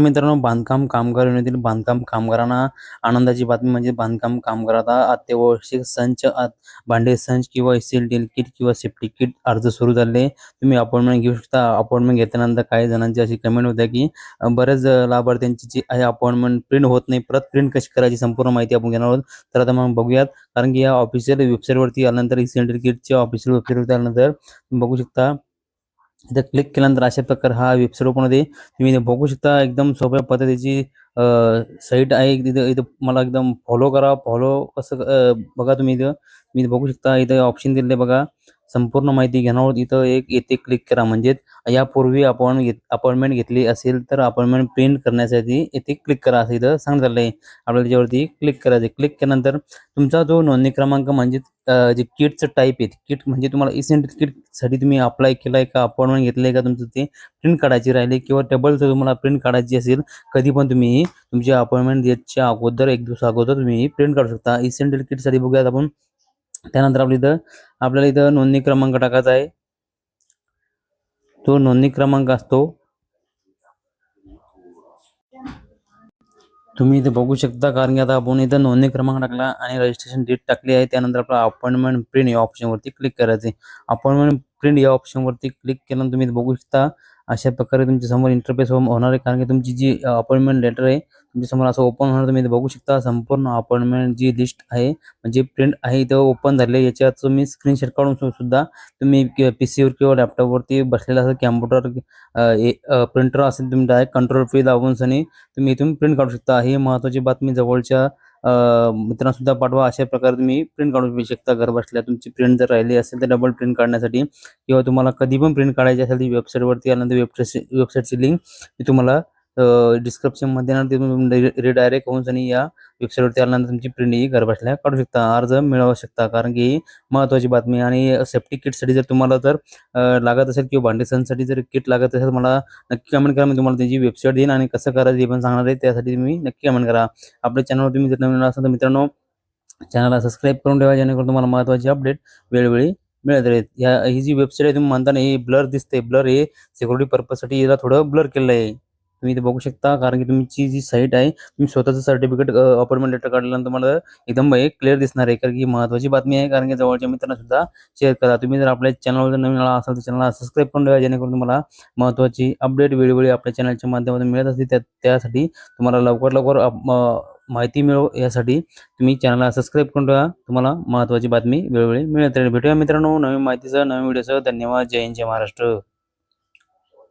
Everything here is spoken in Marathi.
मित्रांनो बांधकाम कामगार युनियतील बांधकाम कामगारांना आनंदाची बातमी म्हणजे बांधकाम कामगारांना अत्यावश्यक संच भांडे संच किंवा एल किट किंवा सेफ्टी किट अर्ज सुरू झाले. तुम्ही अपॉइंटमेंट घेऊ शकता. अपॉइंटमेंट घेतल्यानंतर काही जणांची अशी कमेंट होत्या की बरेच लाभार्थ्यांची जी आहे अपॉइंटमेंट प्रिंट होत नाही. परत प्रिंट कशी करायची संपूर्ण माहिती आपण घेणार आहोत. तर आता मग बघूयात. कारण की या ऑफिशियल वेबसाईटवरती आल्यानंतर सेंटर किटच्या ऑफिशियल वेबसाईटवरती आल्यानंतर बघू शकता. इथं क्लिक केल्यानंतर अशा प्रकार हा वेबसाईट ओपन होते. तुम्ही इथे बघू शकता एकदम सोप्या पद्धतीची साईट आहे. इथं इथं मला एकदम फॉलो करा. फॉलो कसं बघा तुम्ही इथं. तुम्ही बघू शकता इथं ऑप्शन दिले बघा. संपूर्ण माहिती घेणार आहोत इथं एक येथे क्लिक करा. म्हणजे यापूर्वी आपण घेत अपॉइंटमेंट घेतली असेल तर अपॉइंटमेंट प्रिंट करण्यासाठी येथे क्लिक करा असं इथं सांगितलं आहे आपल्याला त्याच्यावरती क्लिक करायचं क्लिक केल्यानंतर तुमचा जो नोंदणी क्रमांक म्हणजे जे किटचं टाईप आहे किट म्हणजे तुम्हाला इसेंट किटसाठी तुम्ही अप्लाय केलाय का अपॉइंटमेंट घेतलंय का तुमचं ते प्रिंट काढायची राहिली किंवा टेबल जर तुम्हाला प्रिंट काढायची असेल कधी पण तुम्ही तुमची अपॉइंटमेंट डेटच्या अगोदर एक दिवस अगोदर तुम्ही प्रिंट काढू शकता. इसेंट किटसाठी बघूयात आपण. त्यानंतर आपल्या इथं आपल्याला इथं नोंदणी क्रमांक टाकायचा आहे. तो नोंदणी क्रमांक असतो. तुम्ही इथे बघू शकता कारण की आता आपण इथं नोंदणी क्रमांक टाकला आणि रजिस्ट्रेशन डेट टाकली आहे. त्यानंतर आपला अपॉइंटमेंट प्रिंट या ऑप्शनवरती क्लिक करायचे अपॉइंटमेंट प्रिंट या ऑप्शनवरती क्लिक केल्यानंतर तुम्ही बघू शकता अशा प्रकारे तुमच्यासमोर इंटरफेस होणार आहे. कारण की तुमची जी अपॉइंटमेंट लेटर आहे तुमच्यासमोर असं ओपन होणार तुम्ही बघू शकता संपूर्ण अपॉइंटमेंट जी लिस्ट आहे म्हणजे प्रिंट आहे ते ओपन झाले याच्यात तुम्ही स्क्रीनशॉट काढून सुद्धा तुम्ही पी सीवर किंवा लॅपटॉपवरती बसलेला असेल कॅम्प्युटर प्रिंटर असेल तुम्ही डायरेक्ट कंट्रोल पी दाबून सनी तुम्ही इथून प्रिंट काढू शकता. ही महत्वाची बातमी जवळच्या मित्रांसुद्धा मित्रांना सुद्धा पाठवा. अशा प्रकारे तुम्ही प्रिंट काढू शकता. घरबसल्या तुमची प्रिंट जर राहिली असेल तर डबल प्रिंट काढण्यासाठी किंवा तुम्हाला कधी पण प्रिंट काढायची असेल ती वेबसाईटवरती आल्यानंतर वेबसाईट वेबसाईटची लिंक मी तुम्हाला डिस्क्रिप्शनमध्ये तुम्ही रिडायरेक्ट होऊन आणि या वेबसाईटवरती आल्यानंतर तुमची प्रिंट ही घर बसल्या काढू शकता. अर्ज मिळवू शकता. कारण की ही महत्वाची बातमी आणि सेफ्टी किटसाठी जर तुम्हाला जर लागत असेल किंवा भांडेसनसाठी जर किट लागत असेल मला नक्की कमेंट करा. मी तुम्हाला त्याची वेबसाईट देईन आणि कसं करायचं हे पण सांगणार आहे. त्यासाठी तुम्ही नक्की कमेंट करा. आपल्या चॅनलवर तुम्ही जर नवीन असाल तर मित्रांनो चॅनलला सबस्क्राईब करून ठेवा. जेणेकरून तुम्हाला महत्त्वाची अपडेट वेळोवेळी मिळत राहील. या ही जी वेबसाईट आहे तुम्ही म्हणता हे ब्लर दिसते ब्लर हे सिक्युरिटी पर्पजसाठी याला थोडं ब्लर केलं आहे तुम्ही इथे बघू शकता कारण की तुमची जी साईट आहे तुम्ही स्वतःचं सर्टिफिकेट अपॉइंटमेंट लेटर काढल्यानंतर तुम्हाला एकदम एक क्लिअर दिसणार आहे. कारण की महत्वाची महत्त्वाची बातमी आहे कारण की जवळच्या मित्रांना सुद्धा शेअर करा. तुम्ही जर आपल्या चॅनलवर नवीन आला असाल तर चॅनलला सबस्क्राईब करून ठेवा जेणेकरून तुम्हाला महत्त्वाची अपडेट वेळोवेळी आपल्या चॅनलच्या माध्यमातून मिळत असते त्या त्यासाठी तुम्हाला लवकर लवकर माहिती मिळो. यासाठी तुम्ही चॅनलला सबस्क्राईब करून ठेवा. तुम्हाला महत्त्वाची बातमी वेळोवेळी मिळत राहील. भेटूया मित्रांनो नवीन माहितीसह नवीन व्हिडिओसह धन्यवाद. जय हिंद जय महाराष्ट्र.